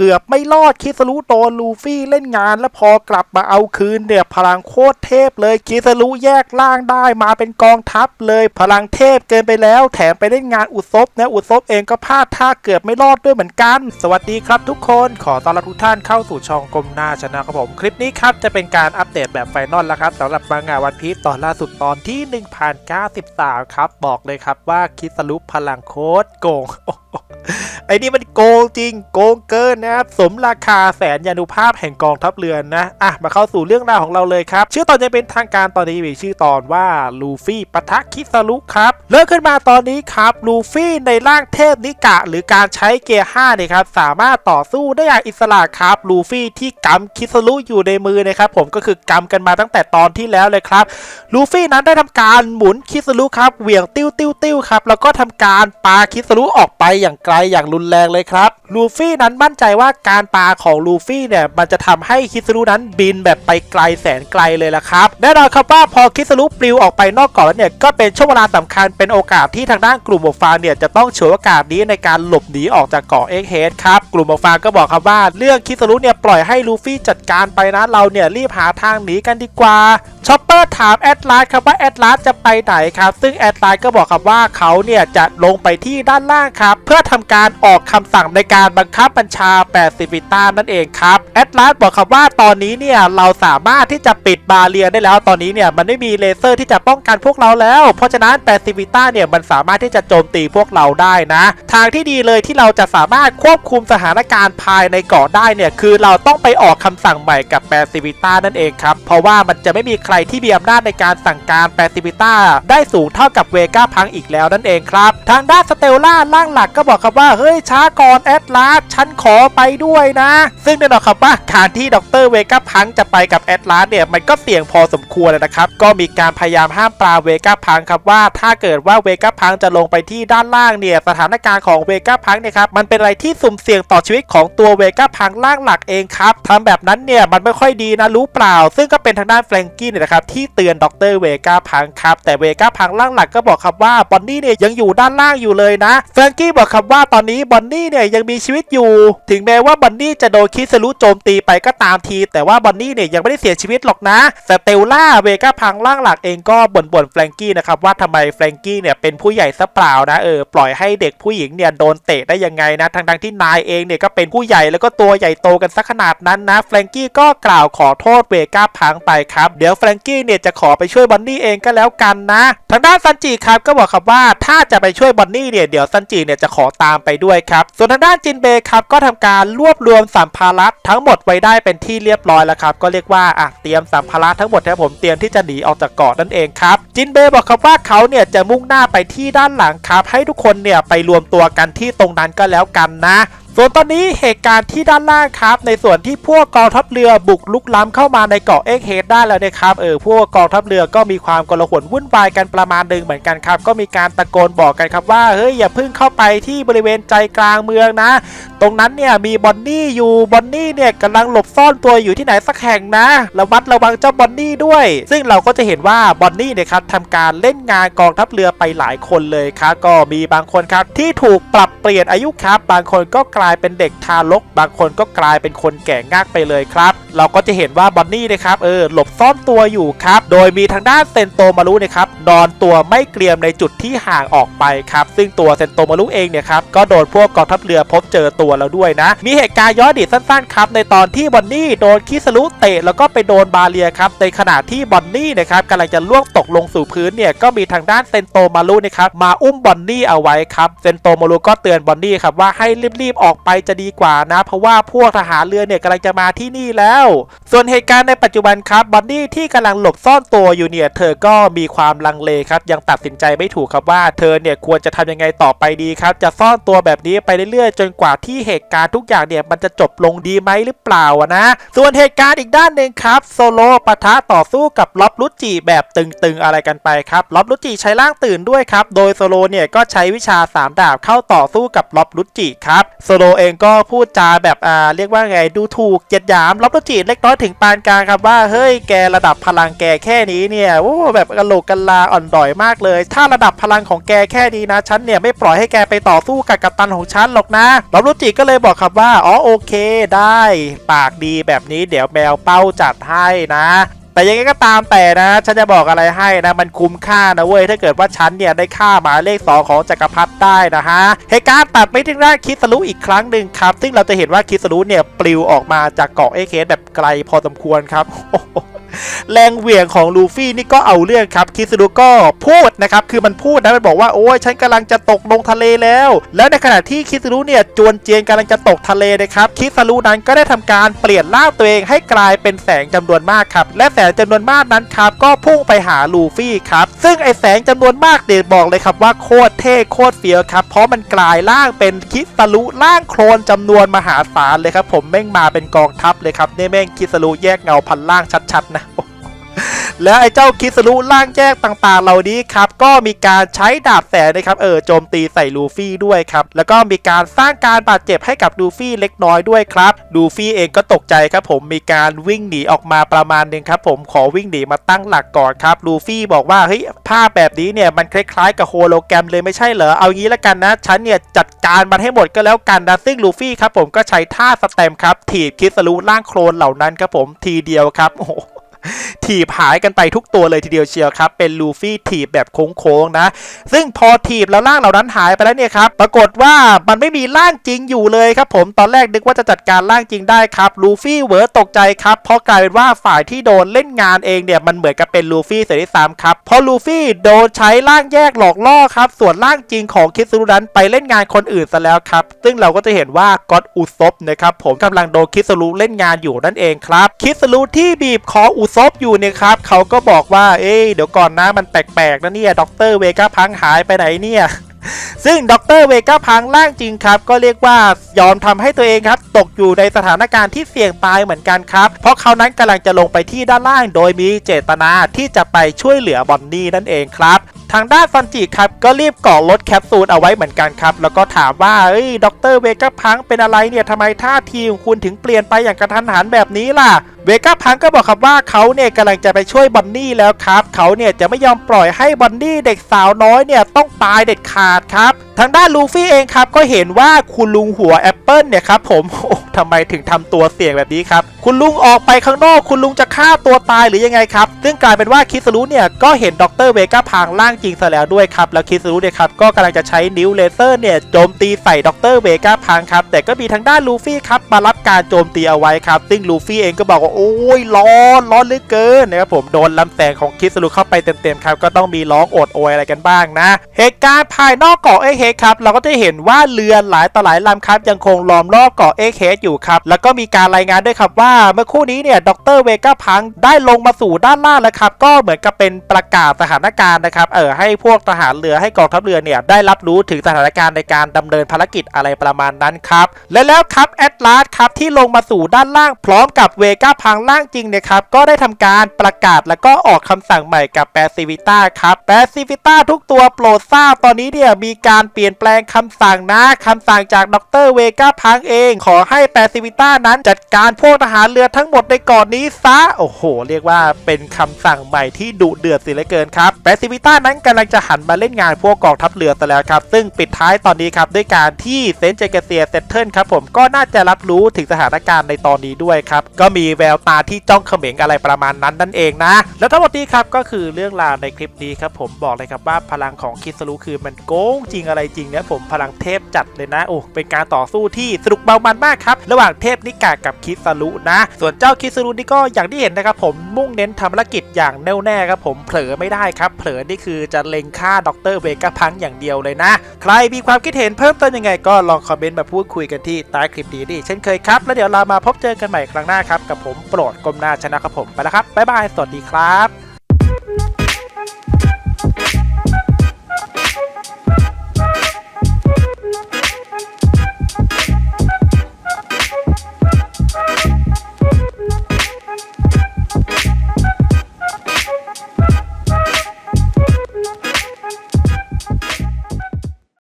เกือบไม่รอดคิสรุโดนลูฟี่เล่นงาน แล้วพอกลับมาเอาคืนเนี่ยพลังโคตรเทพเลยคิสรุแยกล่างได้มาเป็นกองทัพเลยพลังเทพเกินไปแล้ว แถมไปเล่นงานอุซบนะอุซบเองก็พลาดท่าเกือบไม่รอดด้วยเหมือนกัน สวัสดีครับทุกคนขอต้อนรับทุกท่านเข้าสู่ช่องกลมหน้าชนะครับผมคลิปนี้ครับจะเป็นการอัปเดตแบบไฟนอลแล้วครับสำหรับมังงะวันพีซตอนล่าสุดตอนที่1093ครับบอกเลยครับว่าคิสรุพลังโคตรโกง ไอ้นี่มันโกงจริง โกงเกินนะครับ สมราคาแสนยานุภาพแห่งกองทัพเรือนนะ อะ มาเข้าสู่เรื่องราวของเราเลยครับ ชื่อตอนจะเป็นทางการตอนนี้มีชื่อตอนว่าลูฟี่ปะทะคิสรุครับ เริ่มขึ้นมาตอนนี้ครับ ลูฟี่ในร่างเทพนิกะ หรือการใช้เกียร์5เนี่ยครับ สามารถต่อสู้ได้อย่างอิสระครับ ลูฟี่ที่กำคิสรุอยู่ในมือนะครับผมก็คือกำกันมาตั้งแต่ตอนที่แล้วเลยครับ ลูฟี่นั้นได้ทำการหมุนคิสรุครับ เหวี่ยงติ้วติ้วติ้วครับ แล้วก็ทำการปาคิสรุออกไปอย่างไกลอย่างรุนแรงเลยครับ ลูฟี่นั้นมั่นใจว่าการปาของลูฟี่เนี่ยมันจะทำให้คิสรุนั้นบินแบบไปไกลแสนไกลเลยละครับ แน่นอนครับว่าพอคิสรุปลิวออกไปนอกเกาะแล้วเนี่ยก็เป็นช่วงเวลาสำคัญเป็นโอกาสที่ทางด้านกลุ่มหมวกฟางเนี่ยจะต้องฉวยโอกาสนี้ในการหลบหนีออกจากเกาะเอ็กเฮดครับกลุ่มหมวกฟางก็บอกครับว่าเรื่องคิสรุเนี่ยปล่อยให้ลูฟี่จัดการไปนะเราเนี่ยรีบหาทางหนีกันดีกว่า ชอปเปอร์ถามแอดลาสครับว่าแอดลาสจะไปไหนครับ ซึ่งแอดลาสก็บอกครับว่าเขาเนี่ยจะลงไปที่ด้านล่างครับ เพื่อทำการออกคำสั่งในการบังคับบัญชา80วิบิต้านั่นเองครับแอดลาสบอกครับว่าตอนนี้เนี่ยเราสามารถที่จะปิดบาเรียได้แล้วตอนนี้เนี่ยมันไม่มีเลเซอร์ที่จะป้องกันพวกเราแล้ว เพราะฉะนั้น80วิบิต้าเนี่ยมันสามารถที่จะโจมตีพวกเราได้นะ ทางที่ดีเลยที่เราจะสามารถควบคุมสถานการณ์ภายในเกาะได้เนี่ยคือเราต้องไปออกคำสั่งใหม่กับ80วิต้านั่นเองครับเพราะว่ามันจะไม่มีใครที่มีอำนาจในการสั่งการแปซิฟิต้าได้สูงเท่ากับเวก้าพังอีกแล้วนั่นเองครับ ทางด้านสเตลล่าล่างหลักก็บอกครับว่า เฮ้ยช้าก่อนแอดลาสฉันขอไปด้วยนะ ซึ่งแน่นอนครับว่าการที่ดรเวก้าพังจะไปกับแอดลาสเนี่ยมันก็เสี่ยงพอสมควรเลยนะครับ ก็มีการพยายามห้ามปราเวก้าพังครับว่าถ้าเกิดว่าเวก้าพังจะลงไปที่ด้านล่างเนี่ยสถานการณ์ของเวก้าพังเนี่ยครับมันเป็นอะไรที่สุ่มเสี่ยงต่อชีวิตของตัวเวก้าพังล่างหลักเองครับทำแบบนั้นเนี่ยมันไม่ค่อยดีนะรู้เปล่า ซึ่งก็เป็นทางด้านแฟรงกี้เนี่ยนะครับที่เตือนดรเวก้าพังครับ แต่เวก้าพังล่างหลักก็บอกครับว่าบอนนี่เนี่ยยังอยู่ด้านล่างอยู่เลยนะแฟรงกี้บอกครับว่าตอนนี้บอนนี่เนี่ยยังมีชีวิตอยู่ ถึงแม้ว่าบอนนี่จะโดนคิสรุโจมตีไปก็ตามที แต่ว่าบอนนี่เนี่ยยังไม่ได้เสียชีวิตหรอกนะแต่เตลล่าเวก้าพังล่างหลักเองก็บ่นบ่นแฟรงกี้นะครับว่าทำไมแฟรงกี้เนี่ยเป็นผู้ใหญ่ซะเปล่านะเออปล่อยให้เด็กผู้หญิงเนี่ยโดนเตะได้ยังไงนะทั้งๆที่นายเองเนี่ยก็เป็นผู้ใหญ่แล้วก็ตัวใหญ่โตกันสักขนาดนั้นนะแฟรงกี้ก็กล่าวขอโทษเวก้าพังไปครับเดี๋ยวแฟรงกี้เนี่ยจะขอไปช่วยบอนนี่เองก็แล้วกันนะ ทางด้านซันจิครับก็บอกครับว่าถ้าจะไปช่วยบอนนี่เนี่ยเดี๋ยวซันจิเนี่ยจะขอตามไปด้วยครับ ส่วนทางด้านจินเบย์ครับก็ทำการรวบรวมสัมภาระทั้งหมดไว้ได้เป็นที่เรียบร้อยแล้วครับ ก็เรียกว่าอะเตรียมสัมภาระทั้งหมดนะผมเตรียมที่จะหนีออกจากเกาะนั่นเองครับ จินเบย์บอกครับว่าเขาเนี่ยจะมุ่งหน้าไปที่ด้านหลังครับ ให้ทุกคนเนี่ยไปรวมตัวกันที่ตรงนั้นก็แล้วกันนะ ส่วนตอนนี้เหตุการณ์ที่ด้านล่างครับ ในส่วนที่พวกกองทัพเรือบุกลุกล้ำเข้ามาในเกาะเอ็กเฮดได้แล้วนะครับเออพวกกองทัพเรือก็มีความกลหนวุ่นวายกันประมาณหนึ่งเหมือนกันครับ ก็มีการตะโกนบอกกันครับว่าเฮ้ยอย่าพิ่งเข้าไปที่บริเวณใจกลางเมืองนะ ตรงนั้นเนี่ยมีบอนนี่อยู่บอนนี่เนี่ยกำลังหลบซ่อนตัวอยู่ที่ไหนสักแห่งนะระวัดระวังเจ้าบอนนี่ด้วย ซึ่งเราก็จะเห็นว่าบอนนี่เนี่ยครับทำการเล่นงานกองทัพเรือไปหลายคนเลยครับก็มีบางคนครับที่ถูกปรับเปลี่ยนอายุครับบางคนก็กลายายเป็นเด็กทารก บางคนก็กลายเป็นคนแก่งากไปเลยครับ เราก็จะเห็นว่าบอนนี่นะครับเออหลบซ่อนตัวอยู่ครับ โดยมีทางด้านเซนโตมารุนะครับนอนตัวไม่เกรียมในจุดที่ห่างออกไปครับ ซึ่งตัวเซนโตมารุเองเนี่ยครับก็โดนพวกกองทัพเรือพบเจอตัวแล้วด้วยนะ มีเหตุการณ์ย้อนอดีตสั้นๆครับในตอนที่บอนนี่โดนคิสรุเตะแล้วก็ไปโดนบาเรียครับในขณะที่บอนนี่นะครับกำลังจะล่วงตกลงสู่พื้นเนี่ยก็มีทางด้านเซนโตมารุนะครับมาอุ้มบอนนี่เอาไว้ครับเซนโตมารุก็เตือนบอนนี่ครับว่าให้รีบๆออกไปจะดีกว่านะ เพราะว่าพวกทหารเรือเนี่ยกำลังจะมาที่นี่แล้ว ส่วนเหตุการณ์ในปัจจุบันครับบอนนี่ที่กำลังหลบซ่อนตัวอยู่เนี่ยเธอก็มีความลังเลครับยังตัดสินใจไม่ถูกครับว่าเธอเนี่ยควรจะทำยังไงต่อไปดีครับ จะซ่อนตัวแบบนี้ไปเรื่อยๆ จนกว่าที่เหตุการณ์ทุกอย่างเนี่ยมันจะจบลงดีไหมหรือเปล่านะ ส่วนเหตุการณ์อีกด้านหนึ่งครับโซโลปะทะต่อสู้กับล็อบลุจิแบบตึงๆอะไรกันไปครับล็อบลุจิใช้ร่างตื่นด้วยครับโดยโซโลเนี่ยก็ใช้วิชาสามดาบเข้าต่อสู้กับล็อบลุจิครับโซโลเองก็พูดจาแบบอ่าเรียกว่าไงดูถูกเกียดหยามล็อบลจิเล็กน้อยถึงปานกลางครับว่าเฮ้ยแกระดับพลังแกแค่นี้เนี่ยโอ้แบบกระโหลกกะลาอ่อนดอยมากเลย ถ้าระดับพลังของแกแค่นี้นะฉันเนี่ยไม่ปล่อยให้แกไปต่อสู้กับกัปตันของฉันหรอกนะลอบรุจิก็เลยบอกครับว่าอ๋อโอเคได้ ปากดีแบบนี้เดี๋ยวแมวเป้าจัดให้นะ แต่ยังไงก็ตามแต่นะ ฉันจะบอกอะไรให้นะ มันคุ้มค่านะเว้ย ถ้าเกิดว่าฉันเนี่ยได้ค่าหมายเลข 2 ของจักรพรรดิได้นะฮะ เหตุการณ์ตัดไปที่ด้านคิสรุอีกครั้งหนึ่งครับ ซึ่งเราจะเห็นว่าคิสรุเนี่ยปลิวออกมาจากเกาะเอเคสแบบไกลพอสมควรครับ แรงเหวี่ยงของลูฟี่นี่ก็เอาเรื่องครับคิสรุก็พูดนะครับคือมันพูดนะมันบอกว่าโอ้ยฉันกำลังจะตกลงทะเลแล้ว แล้วในขณะที่คิสรุเนี่ยจวนเจียนกำลังจะตกทะเลนะครับคิสรุนั้นก็ได้ทำการเปลี่ยนร่างตัวเองให้กลายเป็นแสงจำนวนมากครับและแสงจำนวนมากนั้นครับก็พุ่งไปหาลูฟี่ครับซึ่งไอแสงจำนวนมากเดชบอกเลยครับว่าโคตรเท่โคตรเฟี้ยวครับเพราะมันกลายร่างเป็นคิสรุร่างโคลนจำนวนมหาศาลเลยครับผมแม่งมาเป็นกองทัพเลยครับนี่แม่งคิสรุแยกเงาพันล่างชัดๆนะ แล้วไอ้เจ้าคิสรุร่างแยกต่างๆ เหล่านี้ครับก็มีการใช้ดาบแสงนะครับเออโจมตีใส่ลูฟี่ด้วยครับแล้วก็มีการสร้างการบาดเจ็บให้กับลูฟี่เล็กน้อยด้วยครับลูฟี่เองก็ตกใจครับผมมีการวิ่งหนีออกมาประมาณหนึ่งครับผมขอวิ่งหนีมาตั้งหลักก่อนครับลูฟี่บอกว่าเฮ้ยภาพแบบนี้เนี่ยมันคล้ายๆกับโฮโลแกรมเลยไม่ใช่เหรอเอางี้ละกันนะฉันเนี่ยจัดการมันให้หมดก็แล้วกันนะซึ่งลูฟี่ครับผมก็ใช้ท่าสแตมครับถีบคิสรุร่างโคลนเหล่านั้นครับผมทีเดียวครับโอ้ ถีบหายกันไปทุกตัวเลยทีเดียวเชียวครับ เป็นลูฟี่ถีบแบบโค้งๆนะ ซึ่งพอถีบแล้วร่างเหล่านั้นหายไปแล้วเนี่ยครับปรากฏว่ามันไม่มีร่างจริงอยู่เลยครับผมตอนแรกนึกว่าจะจัดการร่างจริงได้ครับลูฟี่เวอตกใจครับเพราะกลายเป็นว่าฝ่ายที่โดนเล่นงานเองเนี่ยมันเหมือนกับเป็นลูฟี่เสียที่สามครับเพราะลูฟี่โดนใช้ร่างแยกหลอกล่อครับส่วนร่างจริงของคิสรุนั้นไปเล่นงานคนอื่นซะแล้วครับซึ่งเราก็จะเห็นว่าก็อตอุซบนะครับผมกำลังโดนคิสรุเล่นงานอยู่นั่นเองครับคิสรุที่บีบคออุซบอยู่เนี่ยครับเขาก็บอกว่าเอ้ยเดี๋ยวก่อนนะมันแปลกๆนะเนี่ยด็อกเตอร์เวก้าพังหายไปไหนเนี่ยซึ่งดรเวก้าพังร่างจริงครับ ก็เรียกว่า ยอมทำให้ตัวเองครับตกอยู่ในสถานการณ์ที่เสี่ยงตายเหมือนกันครับ เพราะเขานั้นกำลังจะลงไปที่ด้านล่าง โดยมีเจตนาที่จะไปช่วยเหลือบอนนี่นั่นเองครับทางด้านฟันจิครับก็รีบเกาะรถแคปซูลเอาไว้เหมือนกันครับ แล้วก็ถามว่าเอ้ยด็อกเตอร์เวก้าพังเป็นอะไรเนี่ยทำไมท่าทีของคุณถึงเปลี่ยนไปอย่างกระทันหันแบบนี้ล่ะเวก้าพังก็บอกครับว่าเขาเนี่ยกำลังจะไปช่วยบอนนี่แล้วครับ เขาเนี่ยจะไม่ยอมปล่อยให้บอนนี่เด็กสาวน้อยเนี่ยต้องตายเด็ดขาดครับ ทางด้านลูฟี่เองครับก็เห็นว่าคุณลุงหัวแอปเปิลเนี่ยครับผมโอ้ทำไมถึงทำตัวเสี่ยงแบบนี้ครับ คุณลุงออกไปข้างนอก คุณลุงจะฆ่าตัวตายหรือยังไงครับ ซึ่งกลายเป็นว่าคิสรุเนี่ยก็เห็นดรเวก้าพังร่างจริงซะแล้วด้วยครับ แล้วคิสรุเนี่ยครับก็กำลังจะใช้นิ้วเลเซอร์เนี่ยโจมตีใส่ดรเวก้าพังครับ แต่ก็มีทางด้านลูฟี่ครับมารับการโจมตีเอาไว้ครับ ซึ่งลูฟี่เองก็บอกว่าโอ้ยร้อนร้อนเหลือเกินนะครับผมโดนลำแสงของคิสรุเข้าไปเต็มๆครับก็ต้องมีร้องโอดโอยอะไรกันบ้างนะ เหตุการณ์ภายนอกเกาะเอเคครับ เราก็จะเห็นว่าเรือหลายต่อหลายลำครับยังคงล้อมรอบเกาะเอเคสอยู่ครับ แล้วก็มีการรายงานด้วยครับว่าเมื่อคู่นี้เนี่ยดรเวก้าพังได้ลงมาสู่ด้านล่างแล้วครับ ก็เหมือนกับเป็นประกาศสถานการณ์นะครับ เออให้พวกทหารเรือให้กองทัพเรือเนี่ยได้รับรู้ถึงสถานการณ์ในการดำเนินภารกิจอะไรประมาณนั้นครับ และแล้วครับแอตลาสครับที่ลงมาสู่ด้านล่างพร้อมกับเวก้าพังล่างจริงเนี่ยครับก็ได้ทำการประกาศแล้วก็ออกคำสั่งใหม่กับแปซิวิต้าครับแปซิวิต้าทุกตัวโปรดทราบตอนนี้เนี่ยมีการเปลี่ยนแปลงคำสั่งนะคำสั่งจากดรเวก้าพังเอง ขอให้แปซิวิต้านั้นจัดการพวกทหารเรือทั้งหมดในเกาะนนี้ซะ โอ้โห เรียกว่าเป็นคำสั่งใหม่ที่ดุเดือดสิเหลือเกินครับแปซิวิต้านั้นกำลังจะหันมาเล่นงานพวกกองทัพเรือซะแล้วครับ ซึ่งปิดท้ายตอนนี้ครับด้วยการที่เซนเจเกเซียเซตเทิลครับผมก็น่าจะรับรู้ถึงสถานการณ์ในตอนนี้ด้วยครับ ก็มีแววตาที่จ้องเขม็งอะไรประมาณนั้นนั่นเองนะ แล้วทั้งหมดนี้ครับก็คือเรื่องราวในคลิปนี้ครับผมบอกเลยครับว่าพลังของคิสรุคือมันโกงจริงอะไรจริงเนี่ยผมพลังเทพจัดเลยนะโอ้เป็นการต่อสู้ที่สนุกเบามันมากครับ ระหว่างเทพนิกากับคิสรุนะ ส่วนเจ้าคิสรุนี่ก็อย่างที่เห็นนะครับผมมุ่งเน้นทำภารกิจอย่างแน่วแน่ครับผมเผลอไม่ได้ครับ เผลอนี่คือจะเล็งฆ่าดรเวก้าพังอย่างเดียวเลยนะ ใครมีความคิดเห็นเพิ่มเติมยังไงก็ลองคอมเมนต์มาพูดคุยกันที่ใต้คลิปนี้ดิเช่นเคยครับ แล้วเดี๋ยวเรามาพบเจอกันใหม่ครั้งหน้าครับกับผมโปรดกลมหน้าชนะครับผมไปแล้วครับบ๊ายบายสวัสดีครับ